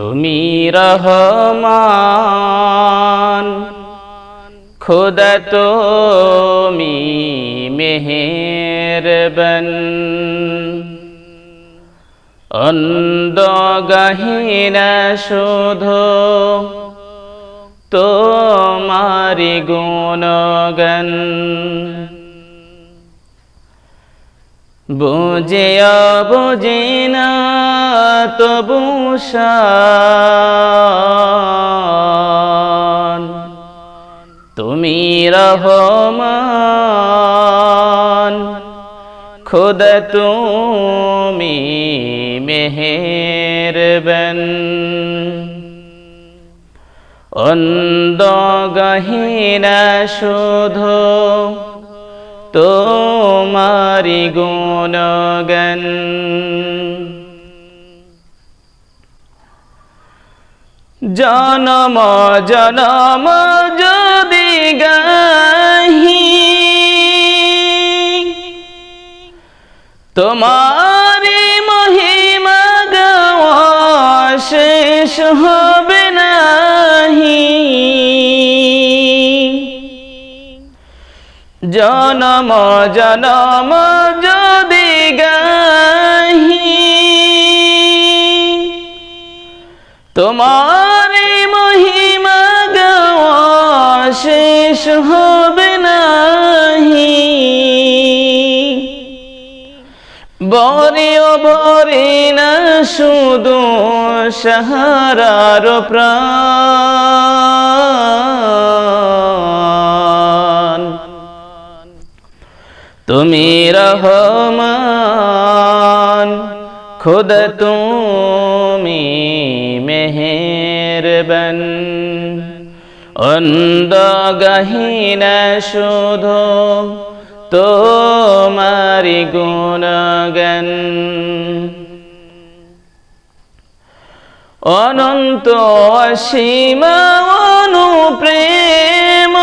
তুমি রহমান খুদা তুমি মেহেরবন। অন্দ গহিনা শুধু তোমারি গুণগন। বুঝে বুঝে না তবু তুমি রহমান খুদ তুমি মেহেরবন। অন্দ গহিনা শুধু তোমারি গুণগন জনম জনম যদি গাহি তোমারি মহিমা শেষ হবে নাহি। জনম জনম তোমার মহিমা শেষ হবে নাহি। বরে বরে না শুধু সাহারার প্রাণ। খুদ তুমি মেহেরবন অন্দ গহিনা শুধু তোমারি গুণগন অনন্ত অসীম অনুপ্রেম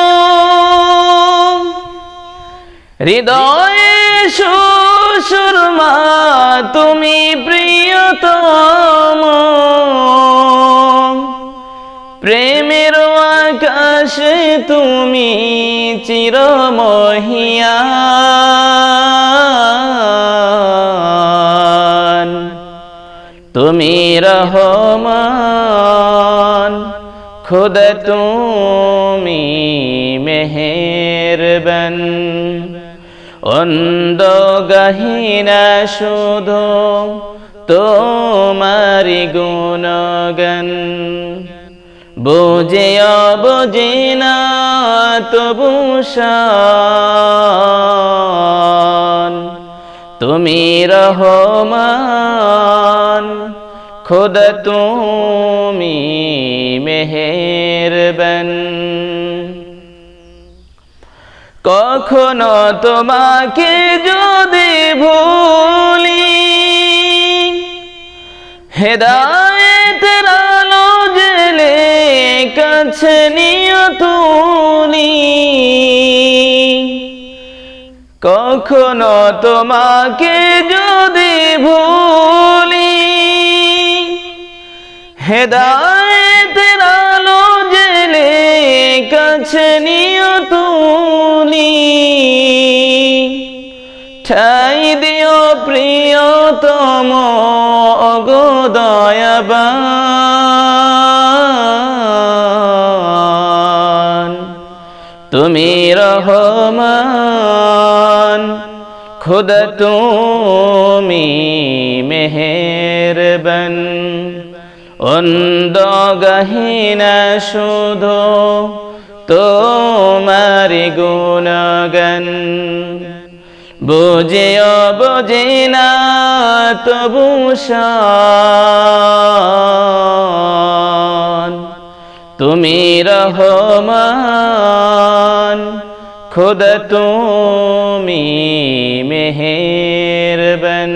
হৃদয়ে সুরমা তুমি প্রিয়তম। প্রেমের আকাশে তুমি চিরমহিয়ান। তুমি রহমান খুদ তুমি মেহেরবন। অন্দ গহিনা শুধু তোমারি গুণগন। বুঝে বুঝে না তবু তুমি রহমান খুদ তুমি মেহেরবন। কখনো তোমাকে যদি ভুলি, হেদায়েত আলো জেলে কাছে নিয়ে তুলি। কখনো তোমাকে যদি ভুলি, হেদায়েত আলো জেলে কাছে নিয়ে ঠাই দিও প্রিয়তম অগদয়াবান তুমি রহমান খুদ তুমি মেহেরবন। অন্দ গহিনা শুধু তোমারি গুণগন। বুঝে বুঝে না তবু তুমি রহমান খুদ তুমি মেহেরবন।